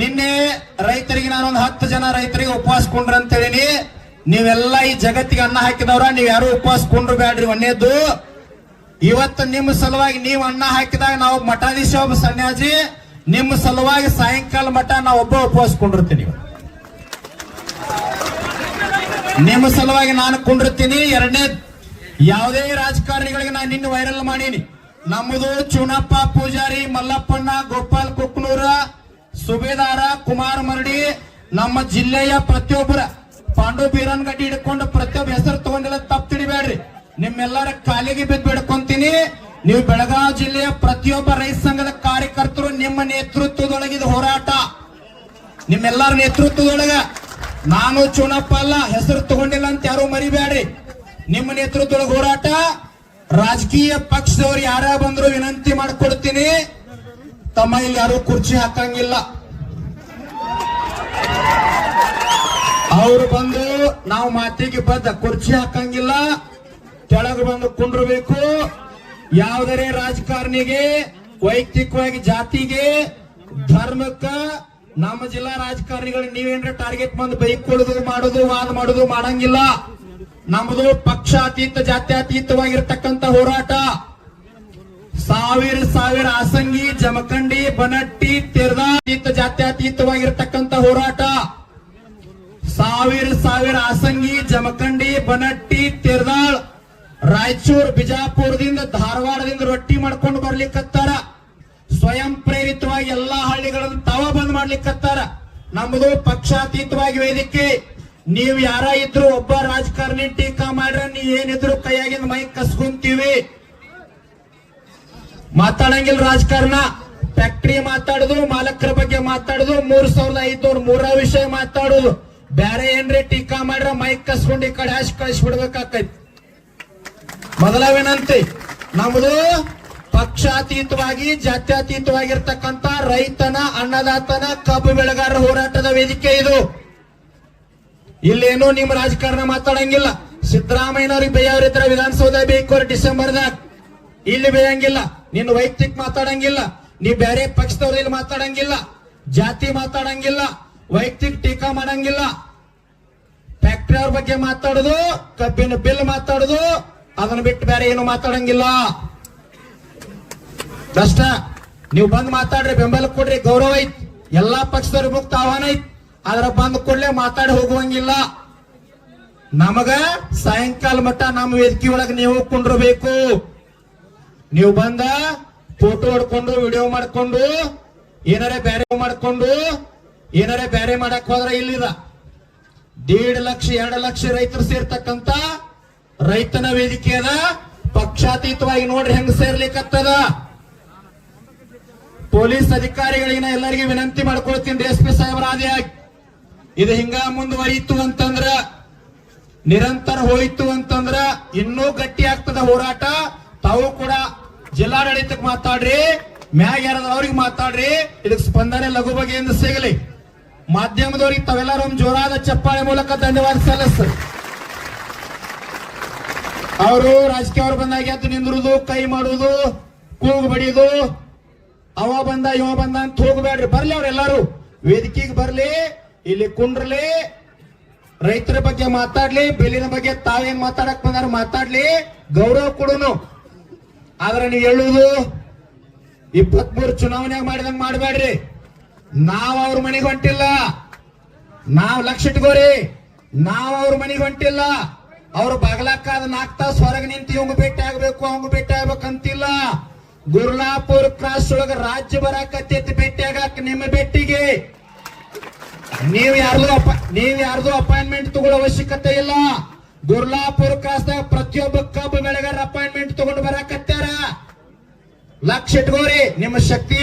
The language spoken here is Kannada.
ನಿನ್ನೆ ರೈತರಿಗೆ ನಾನೊಂದು ಹತ್ತು ಜನ ರೈತರಿಗೆ ಉಪವಾಸ ಕೊಂಡ್ರ ಅಂತ ಹೇಳಿನಿ ನೀವೆಲ್ಲ ಈ ಜಗತ್ತಿಗೆ ಅನ್ನ ಹಾಕಿದವ್ರ, ನೀವ್ ಯಾರು ಉಪವಾಸ ಕೊಂಡ್ರು ಬ್ಯಾಡ್ರಿ ಒಂದೇದ್ದು ಇವತ್ತು ನಿಮ್ಮ ಸಲುವಾಗಿ ನೀವು ಅನ್ನ ಹಾಕಿದಾಗ ನಾವು ಮಠಾಧೀಶ ಒಬ್ಬ ಸನ್ಯಾಸಿ, ನಿಮ್ಮ ಸಲುವಾಗಿ ಸಾಯಂಕಾಲ ಮಠ ನಾವು ಒಬ್ಬ ಉಪವಾಸ ಕೊಂಡಿರ್ತೀನಿ. ನಿಮ್ಮ ಸಲುವಾಗಿ ನಾನು ಕುಂಡಿರ್ತೀನಿ. ಎರಡನೇ ಯಾವುದೇ ರಾಜಕಾರಣಿಗಳಿಗೆ ನಾನು ನಿನ್ನೆ ವೈರಲ್ ಮಾಡೀನಿ. ನಮ್ಮದು ಚುನಪ್ಪ ಪೂಜಾರಿ, ಮಲ್ಲಪ್ಪಣ್ಣ, ಗೋಪಾಲ್ ಕುಕ್ನೂರ ಸುಬೇದಾರ ಕುಮಾರ್ ಮರಡಿ ನಮ್ಮ ಜಿಲ್ಲೆಯ ಪ್ರತಿಯೊಬ್ಬರ ಪಾಂಡು ಬೀರನ್ಗಡ್ಡಿ ಹಿಡ್ಕೊಂಡು ಪ್ರತಿಯೊಬ್ಬ ಹೆಸರು ತಗೊಂಡಿಲ್ಲ, ತಪ್ಪು ತಿಳಿಬೇಡ್ರಿ ನಿಮ್ಮೆಲ್ಲರ ಕಾಲಿಗೆ ಬಿದ್ದು ಬಿಡ್ಕೊಂತೀನಿ. ನೀವು ಬೆಳಗಾವಿ ಜಿಲ್ಲೆಯ ಪ್ರತಿಯೊಬ್ಬ ರೈತ ಸಂಘದ ಕಾರ್ಯಕರ್ತರು ನಿಮ್ಮ ನೇತೃತ್ವದೊಳಗಿದ ಹೋರಾಟ. ನಿಮ್ಮೆಲ್ಲರ ನೇತೃತ್ವದೊಳಗ ನಾನು ಚುನಪ್ಪ ಅಲ್ಲ, ಹೆಸರು ತಗೊಂಡಿಲ್ಲ ಅಂತ ಯಾರು ಮರಿಬೇಡ್ರಿ. ನಿಮ್ಮ ನೇತೃತ್ವದೊಳಗ ಹೋರಾಟ. ರಾಜಕೀಯ ಪಕ್ಷದವ್ರು ಯಾರ ಬಂದ್ರು ವಿನಂತಿ ಮಾಡ್ಕೊಡ್ತೀನಿ. ತಮ್ಮ ಇಲ್ಲಿ ಯಾರು ಕುರ್ಚಿ ಹಾಕಂಗಿಲ್ಲ. ಅವ್ರು ಬಂದು ನಾವು ಮಾತಿಗೆ ಬದ್ಧ ಕುರ್ಚಿ ಹಾಕಂಗಿಲ್ಲ, ಕೆಳಗೆ ಬಂದು ಕುಂಡ್ರಬೇಕು. ಯಾವುದರೇ ರಾಜಕಾರಣಿಗೆ, ವೈಯಕ್ತಿಕವಾಗಿ ಜಾತಿಗೆ, ಧರ್ಮಕ್ಕ, ನಮ್ಮ ಜಿಲ್ಲಾ ರಾಜಕಾರಣಿಗಳು ನೀವೇನ್ರ ಟಾರ್ಗೆಟ್ ಬಂದು ಬೈಕೊಳ್ಳುದು ಮಾಡೋದು, ವಾದ ಮಾಡೋದು, ಮಾಡಂಗಿಲ್ಲ. ನಮ್ಮದು ಪಕ್ಷಾತೀತ, ಜಾತ್ಯತೀತವಾಗಿರ್ತಕ್ಕಂಥ ಹೋರಾಟ. ಸಾವಿರ ಸಾವಿರ ಆಸಂಗಿ, ಜಮಖಂಡಿ, ಬನಟ್ಟಿ ತೆರದಾತೀತ ಜಾತ್ಯತೀತವಾಗಿರ್ತಕ್ಕಂಥ ಹೋರಾಟ. ಸಾವಿರ ಸಾವಿರ ಆಸಂಗಿ, ಜಮಖಂಡಿ, ಬನಟ್ಟಿ, ತಿರ್ದಾಳ್, ರಾಯಚೂರ್, ಬಿಜಾಪುರದಿಂದ ಧಾರವಾಡದಿಂದ ರೊಟ್ಟಿ ಮಾಡ್ಕೊಂಡು ಬರ್ಲಿಕ್ಕತ್ತಾರ. ಸ್ವಯಂ ಪ್ರೇರಿತವಾಗಿ ಎಲ್ಲಾ ಹಳ್ಳಿಗಳನ್ನು ತಾವ ಬಂದ್ ಮಾಡ್ಲಿಕ್ಕತ್ತಾರ. ನಮ್ಮದು ಪಕ್ಷಾತೀತವಾಗಿ ವೇದಿಕೆ. ನೀವು ಯಾರ ಇದ್ರು ಒಬ್ಬ ರಾಜಕಾರಣಿ ಟೀಕಾ ಮಾಡ್ರ ನೀವ್ ಏನಿದ್ರು ಕೈಯಾಗಿಂದ ಮೈ ಕಸ್ಕೊಂತೀವಿ. ಮಾತಾಡಂಗಿಲ್ಲ ರಾಜಕಾರಣ. ಫ್ಯಾಕ್ಟ್ರಿ ಮಾತಾಡುದು, ಮಾಲಕರ ಬಗ್ಗೆ ಮಾತಾಡುದು, ಮೂರ್ ಸಾವಿರದ ಐದ್ನೂರ್ ಮೂರ ವಿಷಯ ಮಾತಾಡುದು. ಬೇರೆ ಏನ್ರಿ ಟೀಕಾ ಮಾಡ್ರ ಮೈಕ್ ಕಸ್ಕೊಂಡು ಈ ಕಡೆ ಹಾಶ್ ಕಳಿಸ್ಬಿಡ್ಬೇಕಾಕೈತಿ ಮೊದಲ ವಿನಂತಿ ನಮ್ದು ಪಕ್ಷಾತೀತವಾಗಿ, ಜಾತ್ಯತೀತವಾಗಿರ್ತಕ್ಕಂಥ ರೈತನ, ಅನ್ನದಾತನ, ಕಬ್ಬು ಬೆಳೆಗಾರರ ಹೋರಾಟದ ವೇದಿಕೆ ಇದು. ಇಲ್ಲೇನು ನಿಮ್ಮ ರಾಜಕಾರಣ ಮಾತಾಡಂಗಿಲ್ಲ. ಸಿದ್ದರಾಮಯ್ಯನವ್ರಿಗೆ ಬೇಯವರಿದ್ರ ವಿಧಾನಸೌಧ ಬೇಕು ಡಿಸೆಂಬರ್ದಾಗ. ಇಲ್ಲಿ ಬೇಯಂಗಿಲ್ಲ ನಿನ್ನ ವೈಯಕ್ತಿಕ ಮಾತಾಡಂಗಿಲ್ಲ. ನೀ ಬೇರೆ ಪಕ್ಷದವ್ರ ಇಲ್ಲಿ ಮಾತಾಡಂಗಿಲ್ಲ. ಜಾತಿ ಮಾತಾಡಂಗಿಲ್ಲ. ವೈಯಕ್ತಿಕ ಟೀಕಾ ಮಾಡಂಗಿಲ್ಲ. ಫ್ಯಾಕ್ಟರಿ ಅವ್ರ ಬಗ್ಗೆ ಮಾತಾಡುದು ಕಬ್ಬಿನ ಬಿಲ್ ಮಾತಾಡುದು, ಅದನ್ನ ಬಿಟ್ಟು ಬೇರೆ ಏನು ಮಾತಾಡಂಗಿಲ್ಲ. ಕಷ್ಟ ನೀವು ಬಂದ್ ಮಾತಾಡ್ರಿ, ಬೆಂಬಲ ಕೊಡ್ರಿ, ಗೌರವ ಐತ್. ಎಲ್ಲಾ ಪಕ್ಷದವ್ರಿಗೆ ಮುಕ್ತ ಆಹ್ವಾನ ಐತ್. ಆದ್ರೆ ಬಂದ್ ಕೂಡಲೇ ಮಾತಾಡಿ ಹೋಗುವಂಗಿಲ್ಲ. ನಮಗ ಸಾಯಂಕಾಲ ಮಟ್ಟ ನಮ್ಮ ವೇದಿಕೆ ಒಳಗೆ ನೀವು ಕುಂಡ್ರಬೇಕು. ನೀವು ಬಂದ ಫೋಟೋ ಹೊಡ್ಕೊಂಡು, ವಿಡಿಯೋ ಮಾಡ್ಕೊಂಡು, ಏನಾರೇ ಬೇರೆ ಮಾಡ್ಕೊಂಡು, ಏನಾರೇ ಬೇರೆ ಮಾಡಕ್ ಹೋದ್ರೆ ಇಲ್ಲಿದ ದೇಡ್ ಲಕ್ಷ, ಎರಡು ಲಕ್ಷ ರೈತರು ಸೇರ್ತಕ್ಕಂತ ರೈತನ ವೇದಿಕೆ ಅದ. ಪಕ್ಷಾತೀತವಾಗಿ ನೋಡ್ರಿ ಹೆಂಗ್ ಸೇರ್ಲಿಕ್ಕತ್ತದ ಪೊಲೀಸ್ ಅಧಿಕಾರಿಗಳಿಗೆ ಎಲ್ಲರಿಗೂ ವಿನಂತಿ ಮಾಡ್ಕೊಳ್ತೀನಿ ಎಸ್ ಪಿ ಸಾಹೇಬರ ಆಗಿ ಇದು ಹಿಂಗ ಮುಂದುವರಿಯಿತು ಅಂತಂದ್ರ, ನಿರಂತರ ಹೋಯಿತು ಅಂತಂದ್ರ ಇನ್ನೂ ಗಟ್ಟಿ ಆಗ್ತದ ಹೋರಾಟ. ತಾವು ಕೂಡ ಜಿಲ್ಲಾಡಳಿತಕ್ಕೆ ಮಾತಾಡ್ರಿ, ಮ್ಯಾಗ ಯಾರಾದ್ರೂ ಅವ್ರಿಗೆ ಮಾತಾಡ್ರಿ, ಇದಕ್ಕೆ ಸ್ಪಂದನೆ ಲಘು ಬಗೆಯಿಂದ ಸಿಗಲಿ. ಮಾಧ್ಯಮದವ್ರಿಗೆ ತಾವೆಲ್ಲರೂ ಒಂದು ಜೋರಾದ ಚಪ್ಪಾಳೆ ಮೂಲಕ ಧನ್ಯವಾದ ಸಲ್ಲಿಸ್ ಅವರು ರಾಜಕೀಯ ಅವ್ರು ಬಂದಾಗ ಎದ್ದು ಕೈ ಮಾಡುವುದು ಕೂಗು ಬಡಿಯೋದು ಅವ ಬಂದ, ಇವ ಬಂದ ಅಂತ ಹೋಗಬೇಡ್ರಿ. ಬರ್ಲಿ ಅವ್ರೆಲ್ಲಾರು ವೇದಿಕೆಗೆ ಬರ್ಲಿ, ಇಲ್ಲಿ ಕುಂಡ್ರಲಿ, ರೈತರ ಬಗ್ಗೆ ಮಾತಾಡ್ಲಿ ಬೆಲಿನ ಬಗ್ಗೆ ತಾವೇನ್ ಮಾತಾಡಕ್ ಬಂದಾರ ಮಾತಾಡ್ಲಿ. ಗೌರವ ಕೊಡುನು. ಆದ್ರೆ ನೀವು ಹೇಳುವುದು ಇಪ್ಪತ್ಮೂರು ಚುನಾವಣೆ ಮಾಡಿದಂಗೆ ಮಾಡಬೇಡ್ರಿ. ನಾವ್ ಅವ್ರ ಮನೆಗೆ ಹೊಂಟಿಲ್ಲ. ನಾವ್ ಲಕ್ಷ ಇಟ್ಕೋರಿ ನಾವ್ ಅವ್ರ ಮನೆಗೆ ಹೊಂಟಿಲ್ಲ. ಅವ್ರ ಬಗಲಕ್ಕಾದ ನಾಲ್ಕು ತಾಸು ಹೊರಗೆ ನಿಂತು ಇವಂಗ ಭೇಟಿ ಆಗ್ಬೇಕು, ಅವಂಗ ಭೇಟಿ ಆಗ್ಬೇಕಂತಿಲ್ಲ. ಗುರ್ಲಾಪುರ್ ಕ್ರಾಸ್ ಒಳಗ ರಾಜ್ಯ ಬರಾಕತ್ತೈತಿ ಭೇಟಿ ಆಗಾಕ ನಿಮ್ಮ ಭೇಟಿಗೆ. ನೀವ್ ಯಾರ್ದು ನೀವ್ ಯಾರ್ದು ಅಪಾಯಿಂಟ್ಮೆಂಟ್ ತಗೊಳ್ಳೋ ಅವಶ್ಯಕತೆ ಇಲ್ಲ. ಗುರ್ಲಾಪುರ್ ಕ್ರಾಸ್ದಾಗ ಪ್ರತಿಯೊಬ್ಬ ಕಬ್ಬು ಬೆಳೆಗಾರ ಅಪಾಯಿಂಟ್ಮೆಂಟ್ ತಗೊಂಡು ಬರಾಕತ್ತಾರ ಲಕ್ಷ ಇಟ್ಕೋರಿ ನಿಮ್ಮ ಶಕ್ತಿ